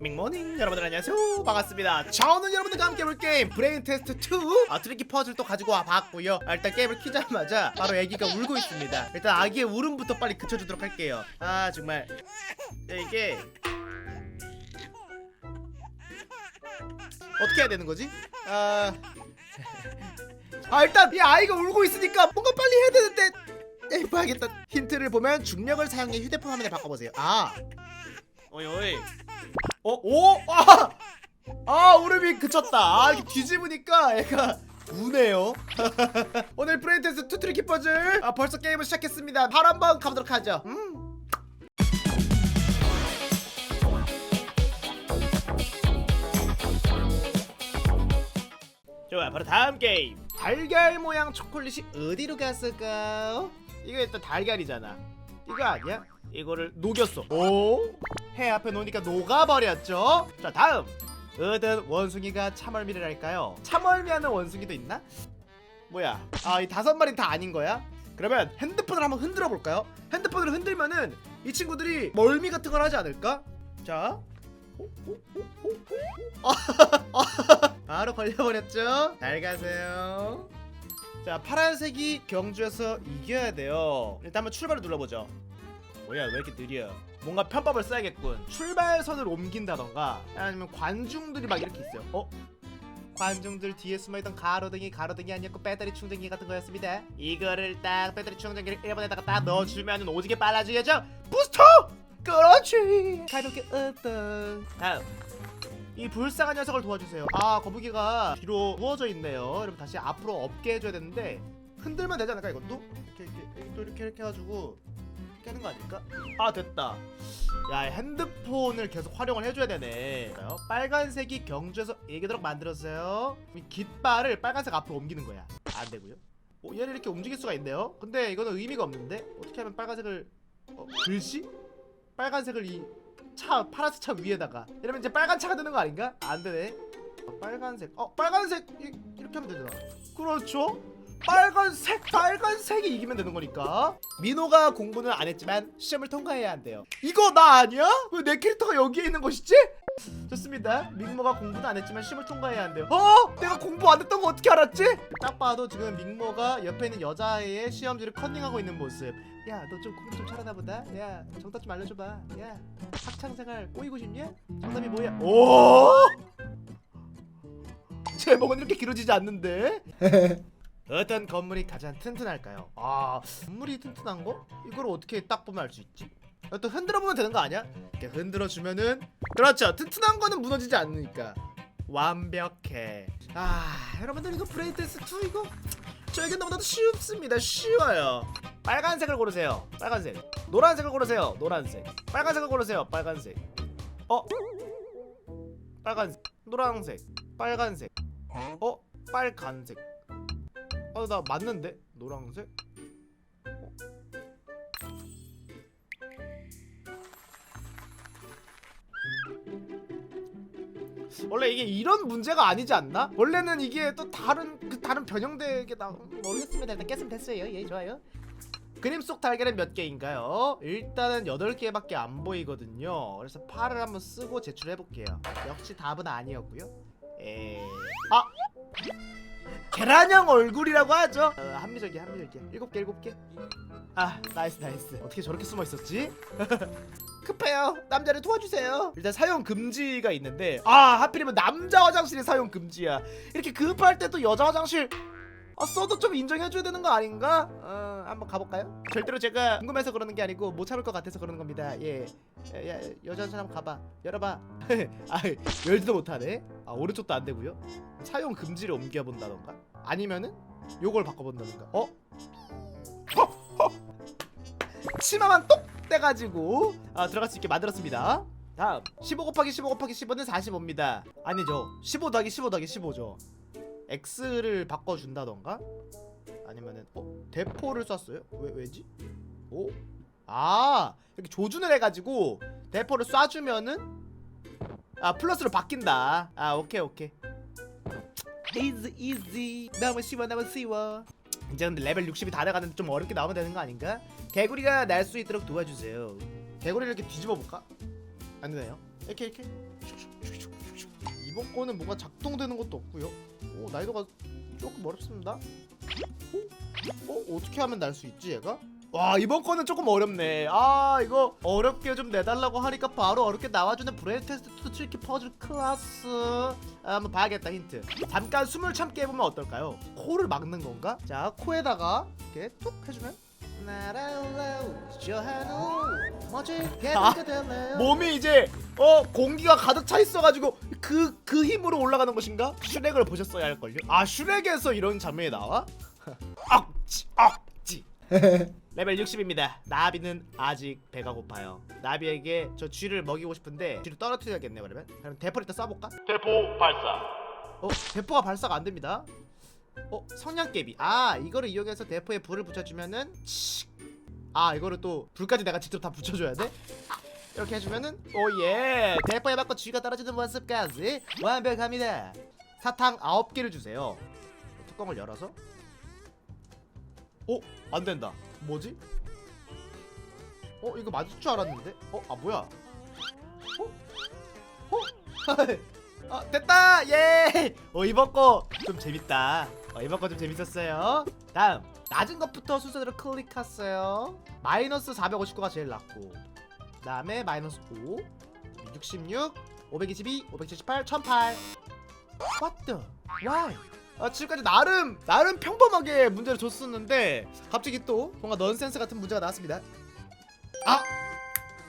밍모닝. 여러분들 안녕하세요. 반갑습니다. 저는 여러분들과 함께 해볼 게임 브레인 테스트 2 아, 트리키 퍼즐 또 가지고 와봤고요. 아, 일단 게임을 키자마자 바로 애기가 울고 있습니다. 일단 아기의 울음부터 빨리 그쳐주도록 할게요. 아 정말. 야, 이게 어떻게 해야 되는 거지? 아... 아 일단 이 아이가 울고 있으니까 뭔가 빨리 해야 되는데. 에이 봐야겠다. 힌트를 보면 중력을 사용해 휴대폰 화면에 바꿔보세요. 아 어이 어이 어? 오? 아! 아 울음이 그쳤다 아 이렇게 뒤집으니까 애가 우네요 오늘 브레인테스 투트리키 퍼즐 아 벌써 게임을 시작했습니다 바로 한번 가보도록 하죠 음. 좋아 바로 다음 게임 달걀 모양 초콜릿이 어디로 갔을까? 이거 일단 달걀이잖아 이거 아니야? 이거를 녹였어 오? 해 앞에 놓으니까 녹아버렸죠? 자 다음 얻은 원숭이가 참얼미를 할까요? 참얼미하는 원숭이도 있나? 뭐야 아 이 다섯 마리 다 아닌 거야? 그러면 핸드폰을 한번 흔들어 볼까요? 핸드폰을 흔들면은 이 친구들이 멀미 같은 걸 하지 않을까? 자 바로 걸려버렸죠? 잘 가세요. 자, 파란색이 경주에서 이겨야 돼요. 일단 한번 출발을 눌러보죠. 뭐야, 왜 이렇게 느려? 뭔가 편법을 써야겠군. 출발선을 옮긴다던가, 아니면 관중들이 막 이렇게 있어요. 어? 관중들 뒤에 숨어있던 가로등이 가로등이 아니었고 배터리 충전기 같은 거였습니다. 이거를 딱 배터리 충전기를 1번에다가 딱 넣어주면 오지게 빨라지겠죠? 부스터! 그렇지! 가볍게 어떤 다음 이 불쌍한 녀석을 도와주세요. 아 거북이가 뒤로 누워져 있네요. 여러분 다시 앞으로 업게 해줘야 되는데 흔들면 되지 않을까 이것도? 이렇게 이렇게 또 이렇게 이렇게 해가지고 하는 거 아닐까? 아 됐다. 야 핸드폰을 계속 활용을 해줘야 되네. 빨간색이 경주에서 얘기도록 만들었어요. 이 깃발을 빨간색 앞으로 옮기는 거야. 안 되고요. 어, 얘를 이렇게 움직일 수가 있네요. 근데 이거는 의미가 없는데 어떻게 하면 빨간색을 어, 글씨? 빨간색을 이 차 파란색 차 위에다가 이러면 이제 빨간 차가 되는 거 아닌가? 안 되네. 어, 빨간색. 어 빨간색 이, 이렇게 하면 되잖아. 그렇죠? 빨간색 빨간색이 이기면 되는 거니까. 민호가 공부는 안 했지만 시험을 통과해야 한대요. 이거 나 아니야? 왜 내 캐릭터가 여기에 있는 것이지? 좋습니다. 민모가 공부는 안 했지만 시험을 통과해야 한대요. 어? 내가 공부 안 했던 거 어떻게 알았지? 딱 봐도 지금 민모가 옆에 있는 여자애의 시험지를 컨닝하고 있는 모습. 야, 너 좀 공부 좀 잘하나 보다. 야, 정답 좀 알려줘봐. 야, 학창 생활 꼬이고 싶냐? 정답이 뭐야? 오! 제목은 이렇게 길어지지 않는데. 어떤 건물이 가장 튼튼할까요? 아, 건물이 튼튼한 거? 이걸 어떻게 딱 보면 알 수 있지? 또 흔들어 보면 되는 거 아니야? 이렇게 흔들어 주면은 그렇죠. 튼튼한 거는 무너지지 않으니까 완벽해. 아, 여러분들 이거 브레이테스 2 이거 저에게 너무나도 쉽습니다. 쉬워요. 빨간색을 고르세요. 빨간색. 노란색을 고르세요. 노란색. 빨간색을 고르세요. 빨간색. 어? 빨간색. 노란색. 빨간색. 어? 빨간색. 어, 나 맞는데? 노란색? 어? 원래 이게 이런 문제가 아니지 않나? 원래는 이게 또 다른 그 다른 변형되게 나 모르겠습니다. 일단 깼으면 됐어요. 예, 좋아요. 그림 속 달걀은 몇 개인가요? 일단은 8개밖에 안 보이거든요. 그래서 팔을 한번 쓰고 제출해 볼게요. 역시 답은 아니었고요. 에. 아! 계란형 얼굴이라고 하죠. 어, 합리적이야, 합리적이야. 7개, 7개. 아, 나이스, 나이스. 어떻게 저렇게 숨어 있었지? 급해요. 남자를 도와주세요. 일단 사용 금지가 있는데 아 하필이면 남자 화장실이 사용 금지야. 이렇게 급할 때 또 여자 화장실 아, 써도 좀 인정해줘야 되는 거 아닌가? 어, 한번 가볼까요? 절대로 제가 궁금해서 그러는 게 아니고 못 참을 것 같아서 그러는 겁니다. 예, 야, 야, 여자 화장실 한번 가봐. 열어봐. 아, 열지도 못하네. 아, 오른쪽도 안 되고요. 사용 금지를 옮겨본다던가. 아니면은 요걸 바꿔본다던가. 어? 치마만 똑 떼가지고 아, 들어갈 수 있게 만들었습니다. 다음 15 곱하기 15 곱하기 15는 45입니다. 아니죠. 15 더하기 15 더하기 15죠. x를 바꿔준다던가 아니면은 어 대포를 쐈어요? 왜 왜지? 오? 아 이렇게 조준을 해가지고 대포를 쏴주면은 아 플러스로 바뀐다. 아 오케이 오케이. easy easy 너무 쉬워 너무 쉬워. 이제 근데 레벨 60이 다 돼가는데 좀 어렵게 나오면 되는 거 아닌가? 개구리가 날 수 있도록 도와주세요. 개구리를 이렇게 뒤집어 볼까? 안 되네요. 이렇게 이렇게 이번 거는 뭔가 작동되는 것도 없고요. 오 난이도가 조금 어렵습니다. 어? 어? 어떻게 하면 날 수 있지 얘가? 와 이번 거는 조금 어렵네 아 이거 어렵게 좀 내달라고 하니까 바로 어렵게 나와주는 브레인 테스트 투 트리키 퍼즐 클래스 아, 한번 봐야겠다 힌트 잠깐 숨을 참게 해보면 어떨까요? 코를 막는 건가? 자 코에다가 이렇게 툭 해주면 아, 몸이 이제 어 공기가 가득 차 있어가지고 그 그 힘으로 올라가는 것인가? 슈렉을 보셨어야 할걸요? 아 슈렉에서 이런 장면이 나와? 억지 억지 레벨 60입니다 나비는 아직 배가 고파요 나비에게 저 쥐를 먹이고 싶은데 쥐를 떨어뜨려야겠네 그러면 그럼 대포를 일단 쏴볼까? 대포 발사. 어 대포가 발사가 안 됩니다. 어 성냥개비. 아 이거를 이용해서 대포에 불을 붙여주면은 칙. 아 이거를 또 불까지 내가 직접 다 붙여줘야 돼? 이렇게 해주면은 오예 대포에 맞고 쥐가 떨어지는 모습까지 완벽합니다. 사탕 9개를 주세요. 뚜껑을 열어서 어? 안 된다. 뭐지? 어 이거 맞을 줄 알았는데? 어? 아 뭐야? 어? 어? 어 됐다 예. 어 이번 거 좀 재밌다. 어 이번 거 좀 재밌었어요. 다음 낮은 것부터 순서대로 클릭했어요. 마이너스 459가 제일 낮고, 다음에 마이너스 5, 66, 522, 578, 1008. What the? Why? 아 지금까지 나름 나름 평범하게 문제를 줬었는데 갑자기 또 뭔가 넌센스 같은 문제가 나왔습니다. 아!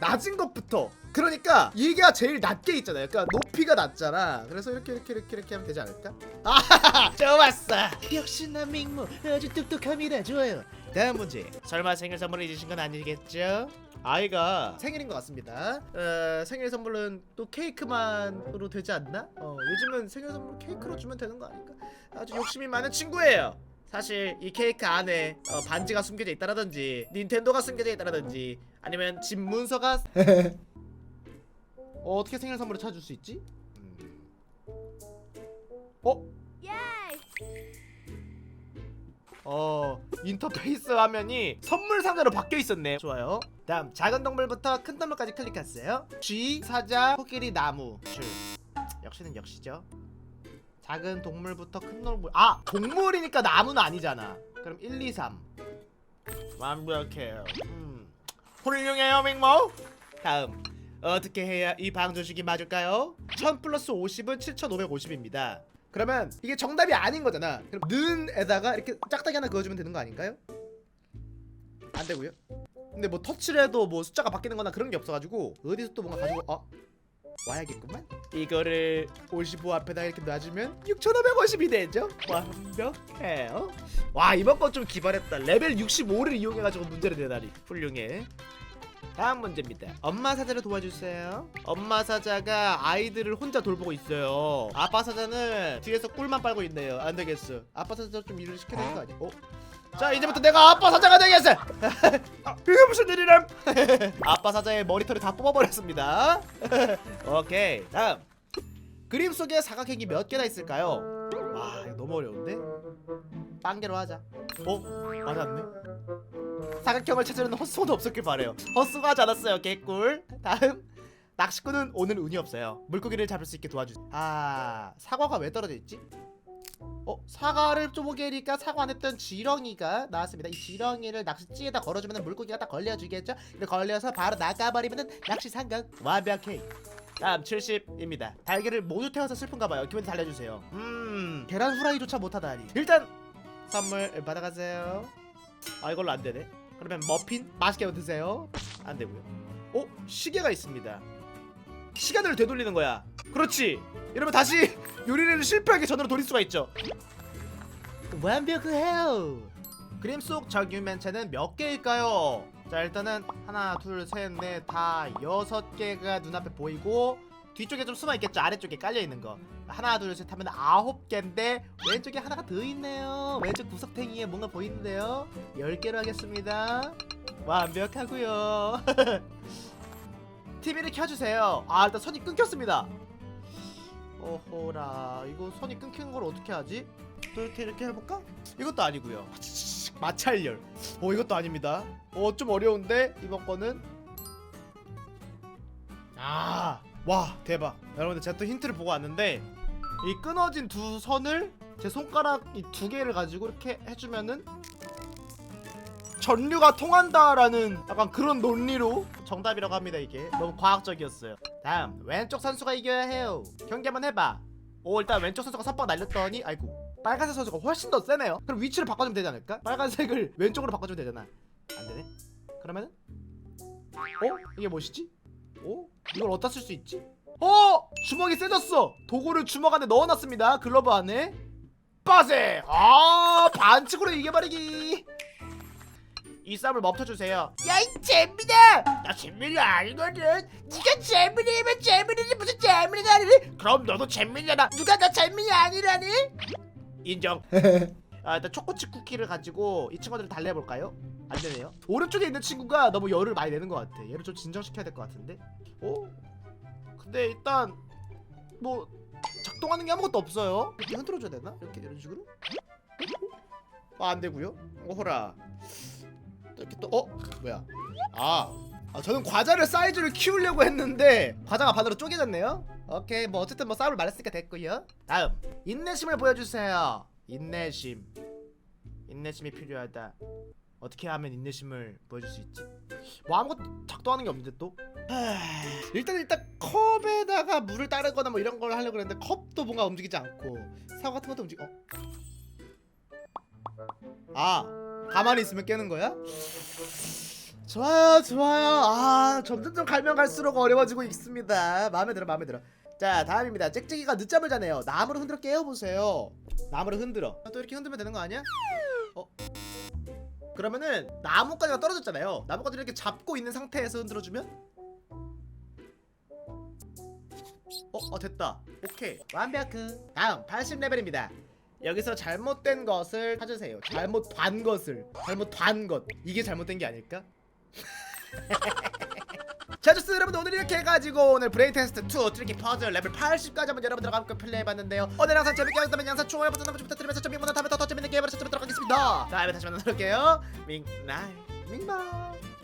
낮은 것부터. 그러니까 이게 제일 낮게 있잖아요. 그러니까 높이가 낮잖아. 그래서 이렇게 이렇게 이렇게 이렇게 하면 되지 않을까? 아 좋았어. 역시 난 밍모 아주 똑똑합니다 좋아요. 다음 문제. 설마 생일 선물을 잊으신 건 아니겠죠? 아이가 생일인 것 같습니다 어, 생일 선물은 또 케이크만으로 되지 않나? 어, 요즘은 생일 선물 케이크로 주면 되는 거 아닐까? 아주 욕심이 많은 친구예요 사실 이 케이크 안에 어, 반지가 숨겨져 있다라든지 닌텐도가 숨겨져 있다라든지 아니면 집 문서가 어, 어떻게 생일 선물을 찾을 수 있지? 음. 어? 어 인터페이스 화면이 선물 상자로 바뀌어 있었네. 좋아요. 다음 작은 동물부터 큰 동물까지 클릭했어요. 쥐, 사자, 코끼리, 나무, 줄. 역시는 역시죠. 작은 동물부터 큰 동물. 아 동물이니까 나무는 아니잖아. 그럼 1, 2, 3. 완벽해요. 음. 훌륭해요, 맹모. 다음 어떻게 해야 이 방조식이 맞을까요? 1000 플러스 50은 7550입니다. 그러면 이게 정답이 아닌 거잖아. 그럼 는에다가 이렇게 짝짝이 하나 그어주면 되는 거 아닌가요? 안 되고요. 근데 뭐 터치를 해도 뭐 숫자가 바뀌는 거나 그런 게 없어가지고 어디서 또 뭔가 가지고 어? 와야겠구만 이거를 55 앞에다 이렇게 놔주면 6550이 되죠 완벽해요 와 이번 건 좀 기발했다 레벨 65를 이용해가지고 문제를 내다니 훌륭해 다음 문제입니다. 엄마 사자를 도와주세요. 엄마 사자가 아이들을 혼자 돌보고 있어요. 아빠 사자는 뒤에서 꿀만 빨고 있네요. 안 되겠어. 아빠 사자 좀 일을 시켜야 되는 거 아니야? 어? 자 이제부터 내가 아빠 사자가 되겠어. 아, 이게 무슨 일이람? 아빠 사자의 머리털을 다 뽑아버렸습니다. 오케이 다음 그림 속에 사각형이 몇 개나 있을까요? 와 이거 너무 어려운데? 빵개로 하자. 어? 맞았네. 사각형을 찾으려는 헛수도 없었길 바래요. 헛수가 하지 않았어요. 개꿀. 다음 낚시꾼은 오늘 운이 없어요. 물고기를 잡을 수 있게 도와주. 아 사과가 왜 떨어져 있지? 어 사과를 쪼개니까 사과 안에 있던 지렁이가 나왔습니다. 이 지렁이를 낚시찌에다 걸어주면 물고기가 딱 걸려주겠죠? 이렇게 걸려서 바로 나가버리면 낚시 성공. 완벽해. 다음 70입니다. 달걀을 모두 태워서 슬픈가봐요. 기분 달려주세요. 음 계란 후라이조차 못하다니. 일단 선물 받아가세요. 아 이걸로 안 되네. 그러면 머핀 맛있게 드세요. 안 되고요. 어 시계가 있습니다. 시간을 되돌리는 거야. 그렇지. 이러면 다시 요리를 실패하게 전으로 돌릴 수가 있죠. 완벽해요. 그림 속 적유면체는 몇 개일까요? 자 일단은 하나 둘셋넷다 여섯 개가 눈앞에 보이고 뒤쪽에 좀 숨어 있겠죠 아래쪽에 깔려 있는 거 하나 둘 셋 하면 아홉 개인데 왼쪽에 하나가 더 있네요. 왼쪽 구석탱이에 뭔가 보이는데요. 열 개로 하겠습니다. 완벽하고요. TV를 켜주세요. 아 일단 선이 끊겼습니다. 어호라 이거 선이 끊긴 걸 어떻게 하지? 또 이렇게 이렇게 해볼까? 이것도 아니고요. 마찰열. 어 이것도 아닙니다. 어좀 어려운데 이번 거는? 아와 대박. 여러분들 제가 또 힌트를 보고 왔는데 이 끊어진 두 선을 제 손가락 이 두 개를 가지고 이렇게 해주면은 전류가 통한다라는 약간 그런 논리로 정답이라고 합니다 이게 너무 과학적이었어요 다음 왼쪽 선수가 이겨야 해요 경기 한번 해봐 오 일단 왼쪽 선수가 선빵 날렸더니 아이고 빨간색 선수가 훨씬 더 세네요 그럼 위치를 바꿔주면 되지 않을까? 빨간색을 왼쪽으로 바꿔주면 되잖아 안되네 그러면은 어? 이게 무엇이지? 어? 이걸 어디다 쓸 수 있지? 어! 주먹이 세졌어. 도구를 주먹 안에 넣어놨습니다. 글러브 안에. 빠세! 아 반칙으로 이겨버리기. 이 싸움을 멈춰주세요. 야이 재민아! 나 재민이 아니거든. 네가 재민이면 재민이지 무슨 재민이가 아니니? 그럼 너도 재민이잖아. 누가 나 재민이 아니라니? 인정. 아 일단 초코칩 쿠키를 가지고 이 친구들을 달래볼까요? 안 되네요. 오른쪽에 있는 친구가 너무 열을 많이 내는 것 같아. 얘를 좀 진정시켜야 될 것 같은데. 오? 근데 일단 뭐 작동하는 게 아무것도 없어요. 이렇게 흔들어줘야 되나? 이렇게 이런 식으로? 어, 안되고요. 어호라. 또 이렇게 또 어? 뭐야? 아, 아 저는 과자를 사이즈를 키우려고 했는데 과자가 반으로 쪼개졌네요. 오케이 뭐 어쨌든 뭐 싸움을 말했으니까 됐고요. 다음 인내심을 보여주세요. 인내심. 인내심이 필요하다 어떻게 하면 인내심을 보여줄 수 있지? 뭐 아무것도 작동하는 게 없는데 또? 하... 일단 일단 컵에다가 물을 따르거나 뭐 이런 걸 하려고 그랬는데 컵도 뭔가 움직이지 않고 사과 같은 것도 움직 어? 아 가만히 있으면 깨는 거야? 좋아요 좋아요. 아 점점 점 갈면 갈수록 어려워지고 있습니다. 마음에 들어 마음에 들어. 자 다음입니다. 짹짹이가 늦잠을 자네요. 나무를 흔들어 깨워보세요. 나무를 흔들어. 또 이렇게 흔들면 되는 거 아니야? 어? 그러면은 나뭇가지가 떨어졌잖아요. 나뭇가지를 이렇게 잡고 있는 상태에서 흔들어주면? 어? 어 됐다. 오케이. 완벽 다음 80레벨입니다. 여기서 잘못된 것을 찾으세요. 잘못된 것을. 잘못된 것. 이게 잘못된 게 아닐까? 자 좋습니다. 여러분들 오늘 이렇게 해가지고 오늘 브레인 테스트 2 트리키 퍼즐 레벨 80까지 한번 여러분들과 함께 플레이해봤는데요. 오늘 영상 재밌게 하셨다면 영상 좋아요 버튼 한번 부탁드리면서 좀 이번에 다음에 더, 더 재밌는 게임으로 찾아뵙도록 하겠습니다. 다음에 다시 만나도록 할게요. 밍나이 밍바이